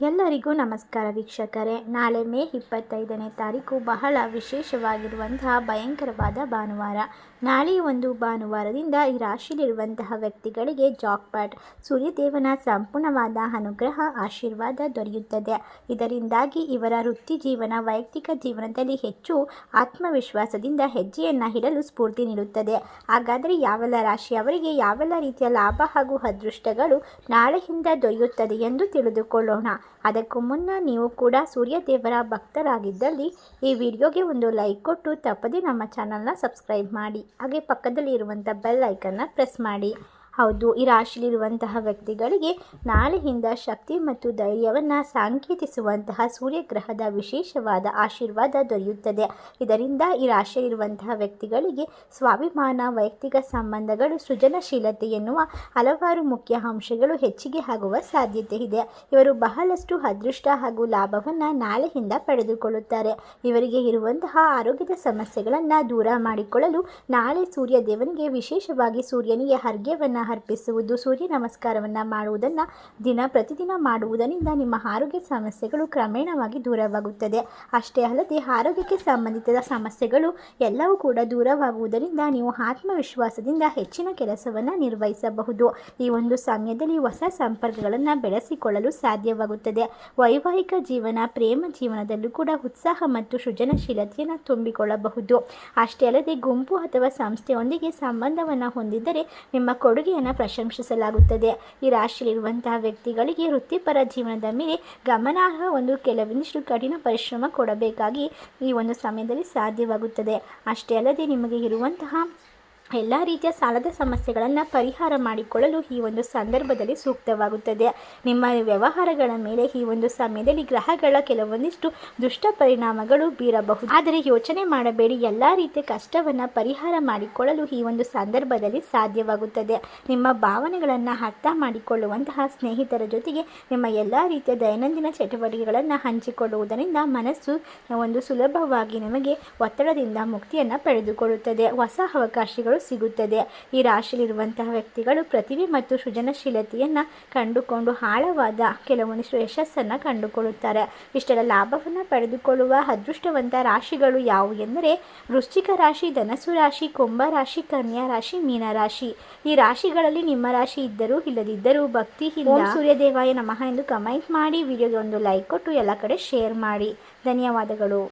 ಎಲ್ಲರಿಗೂ ನಮಸ್ಕಾರ ವೀಕ್ಷಕರೇ. ನಾಳೆ ಮೇ ಇಪ್ಪತ್ತೈದನೇ ತಾರೀಕು ಬಹಳ ವಿಶೇಷವಾಗಿರುವಂತಹ ಭಯಂಕರವಾದ ಭಾನುವಾರ. ನಾಳೆ ಒಂದು ಭಾನುವಾರದಿಂದ ಈ ರಾಶಿಯಲ್ಲಿರುವಂತಹ ವ್ಯಕ್ತಿಗಳಿಗೆ ಜಾಕ್ಪಾಟ್, ಸೂರ್ಯದೇವನ ಸಂಪೂರ್ಣವಾದ ಅನುಗ್ರಹ, ಆಶೀರ್ವಾದ ದೊರೆಯುತ್ತದೆ. ಇದರಿಂದಾಗಿ ಇವರ ವೃತ್ತಿ ಜೀವನ, ವೈಯಕ್ತಿಕ ಜೀವನದಲ್ಲಿ ಹೆಚ್ಚು ಆತ್ಮವಿಶ್ವಾಸದಿಂದ ಹೆಜ್ಜೆಯನ್ನು ಇಡಲು ಸ್ಫೂರ್ತಿ ನೀಡುತ್ತದೆ. ಹಾಗಾದರೆ ಯಾವೆಲ್ಲ ರಾಶಿಯವರಿಗೆ ಯಾವೆಲ್ಲ ರೀತಿಯ ಲಾಭ ಹಾಗೂ ಅದೃಷ್ಟಗಳು ನಾಳೆಯಿಂದ ದೊರೆಯುತ್ತದೆ ಎಂದು ತಿಳಿದುಕೊಳ್ಳೋಣ. ಅದಕ್ಕೂ ಮುನ್ನ ನೀವು ಕೂಡ ಸೂರ್ಯ ದೇವರ ಭಕ್ತರಾಗಿದ್ದಲ್ಲಿ ಈ ವಿಡಿಯೋಗೆ ಒಂದು ಲೈಕ್ ಕೊಟ್ಟು ತಪ್ಪದೇ ನಮ್ಮ ಚಾನಲ್ನ ಸಬ್ಸ್ಕ್ರೈಬ್ ಮಾಡಿ ಹಾಗೆ ಪಕ್ಕದಲ್ಲಿ ಇರುವಂಥ ಬೆಲ್ ಐಕನ್ನ ಪ್ರೆಸ್ ಮಾಡಿ. ಹೌದು, ಈ ರಾಶಿಯಲ್ಲಿರುವಂತಹ ವ್ಯಕ್ತಿಗಳಿಗೆ ನಾಳೆಯಿಂದ ಶಕ್ತಿ ಮತ್ತು ಧೈರ್ಯವನ್ನು ಸಾಂಕೇತಿಸುವಂತಹ ಸೂರ್ಯಗ್ರಹದ ವಿಶೇಷವಾದ ಆಶೀರ್ವಾದ ದೊರೆಯುತ್ತದೆ. ಇದರಿಂದ ಈ ರಾಶಿಯಲ್ಲಿರುವಂತಹ ವ್ಯಕ್ತಿಗಳಿಗೆ ಸ್ವಾಭಿಮಾನ, ವೈಯಕ್ತಿಕ ಸಂಬಂಧಗಳು, ಸೃಜನಶೀಲತೆ ಎನ್ನುವ ಹಲವಾರು ಮುಖ್ಯ ಅಂಶಗಳು ಹೆಚ್ಚಿಗೆ ಆಗುವ ಸಾಧ್ಯತೆ ಇದೆ. ಇವರು ಬಹಳಷ್ಟು ಅದೃಷ್ಟ ಹಾಗೂ ಲಾಭವನ್ನು ನಾಳೆಯಿಂದ ಪಡೆದುಕೊಳ್ಳುತ್ತಾರೆ. ಇವರಿಗೆ ಇರುವಂತಹ ಆರೋಗ್ಯದ ಸಮಸ್ಯೆಗಳನ್ನು ದೂರ ಮಾಡಿಕೊಳ್ಳಲು ನಾಳೆ ಸೂರ್ಯ ದೇವನಿಗೆ ವಿಶೇಷವಾಗಿ ಸೂರ್ಯನಿಗೆ ಅರ್ಘ್ಯವನ್ನು ಅರ್ಪಿಸುವುದು ಸೂರ್ಯ ನಮಸ್ಕಾರವನ್ನು ಮಾಡುವುದನ್ನು ದಿನ ಪ್ರತಿದಿನ ಮಾಡುವುದರಿಂದ ನಿಮ್ಮ ಆರೋಗ್ಯ ಸಮಸ್ಯೆಗಳು ಕ್ರಮೇಣವಾಗಿ ದೂರವಾಗುತ್ತದೆ. ಅಷ್ಟೇ ಅಲ್ಲದೆ ಆರೋಗ್ಯಕ್ಕೆ ಸಂಬಂಧಿತ ಸಮಸ್ಯೆಗಳು ಎಲ್ಲವೂ ಕೂಡ ದೂರವಾಗುವುದರಿಂದ ನೀವು ಆತ್ಮವಿಶ್ವಾಸದಿಂದ ಹೆಚ್ಚಿನ ಕೆಲಸವನ್ನು ನಿರ್ವಹಿಸಬಹುದು. ಈ ಒಂದು ಸಮಯದಲ್ಲಿ ಹೊಸ ಸಂಪರ್ಕಗಳನ್ನು ಬೆಳೆಸಿಕೊಳ್ಳಲು ಸಾಧ್ಯವಾಗುತ್ತದೆ. ವೈವಾಹಿಕ ಜೀವನ, ಪ್ರೇಮ ಜೀವನದಲ್ಲೂ ಕೂಡ ಉತ್ಸಾಹ ಮತ್ತು ಸೃಜನಶೀಲತೆಯನ್ನು ತುಂಬಿಕೊಳ್ಳಬಹುದು. ಅಷ್ಟೇ ಅಲ್ಲದೆ ಗುಂಪು ಅಥವಾ ಸಂಸ್ಥೆಯೊಂದಿಗೆ ಸಂಬಂಧವನ್ನು ಹೊಂದಿದ್ದರೆ ನಿಮ್ಮ ಕೊಡುಗೆ ಪ್ರಶಂಸಿಸಲಾಗುತ್ತದೆ. ಈ ರಾಶಿಯಲ್ಲಿರುವಂತಹ ವ್ಯಕ್ತಿಗಳಿಗೆ ವೃತ್ತಿಪರ ಜೀವನದ ಮೇಲೆ ಗಮನಾರ್ಹ ಒಂದು ಕೆಲವೊಂದಿಷ್ಟು ಕಠಿಣ ಪರಿಶ್ರಮ ಕೊಡಬೇಕಾಗಿ ಈ ಒಂದು ಸಮಯದಲ್ಲಿ ಸಾಧ್ಯವಾಗುತ್ತದೆ. ಅಷ್ಟೇ ಅಲ್ಲದೆ ನಿಮಗೆ ಇರುವಂತಹ ಎಲ್ಲ ರೀತಿಯ ಸಾಲದ ಸಮಸ್ಯೆಗಳನ್ನು ಪರಿಹಾರ ಮಾಡಿಕೊಳ್ಳಲು ಈ ಒಂದು ಸಂದರ್ಭದಲ್ಲಿ ಸೂಕ್ತವಾಗುತ್ತದೆ. ನಿಮ್ಮ ವ್ಯವಹಾರಗಳ ಮೇಲೆ ಈ ಒಂದು ಸಮಯದಲ್ಲಿ ಗ್ರಹಗಳ ಕೆಲವೊಂದಿಷ್ಟು ದುಷ್ಟ ಪರಿಣಾಮಗಳು ಬೀರಬಹುದು. ಆದರೆ ಯೋಚನೆ ಮಾಡಬೇಡಿ, ಎಲ್ಲ ರೀತಿಯ ಕಷ್ಟವನ್ನು ಪರಿಹಾರ ಮಾಡಿಕೊಳ್ಳಲು ಈ ಒಂದು ಸಂದರ್ಭದಲ್ಲಿ ಸಾಧ್ಯವಾಗುತ್ತದೆ. ನಿಮ್ಮ ಭಾವನೆಗಳನ್ನು ಅರ್ಥ ಮಾಡಿಕೊಳ್ಳುವಂತಹ ಸ್ನೇಹಿತರ ಜೊತೆಗೆ ನಿಮ್ಮ ಎಲ್ಲ ರೀತಿಯ ದೈನಂದಿನ ಚಟುವಟಿಕೆಗಳನ್ನು ಹಂಚಿಕೊಳ್ಳುವುದರಿಂದ ಮನಸ್ಸು ಒಂದು ಸುಲಭವಾಗಿ ನಿಮಗೆ ಒತ್ತಡದಿಂದ ಮುಕ್ತಿಯನ್ನು ಪಡೆದುಕೊಳ್ಳುತ್ತದೆ. ಹೊಸ ಅವಕಾಶಗಳು ಸಿಗುತ್ತದೆ. ಈ ರಾಶಿಯಲ್ಲಿರುವಂತಹ ವ್ಯಕ್ತಿಗಳು ಪ್ರತಿಭೆ ಮತ್ತು ಸೃಜನಶೀಲತೆಯನ್ನು ಕಂಡುಕೊಂಡು ಆಳವಾದ ಕೆಲವೊಂದಿಷ್ಟು ಯಶಸ್ಸನ್ನು ಕಂಡುಕೊಳ್ಳುತ್ತಾರೆ. ಇಷ್ಟರ ಲಾಭವನ್ನು ಪಡೆದುಕೊಳ್ಳುವ ಅದೃಷ್ಟವಂತ ರಾಶಿಗಳು ಯಾವುವು ಎಂದರೆ ವೃಶ್ಚಿಕ ರಾಶಿ ಧನಸು ರಾಶಿ, ಕುಂಭ ರಾಶಿ, ಕನ್ಯಾ ರಾಶಿ, ಮೀನ ರಾಶಿ. ಈ ರಾಶಿಗಳಲ್ಲಿ ನಿಮ್ಮ ರಾಶಿ ಇದ್ದರೂ ಇಲ್ಲದಿದ್ದರೂ ಭಕ್ತಿ ಇಲ್ಲ ಸೂರ್ಯದೇವಾಯ ನಮಃ ಎಂದು ಕಮೆಂಟ್ ಮಾಡಿ, ವಿಡಿಯೋಗೆ ಒಂದು ಲೈಕ್ ಕೊಟ್ಟು ಎಲ್ಲ ಕಡೆ ಶೇರ್ ಮಾಡಿ. ಧನ್ಯವಾದಗಳು.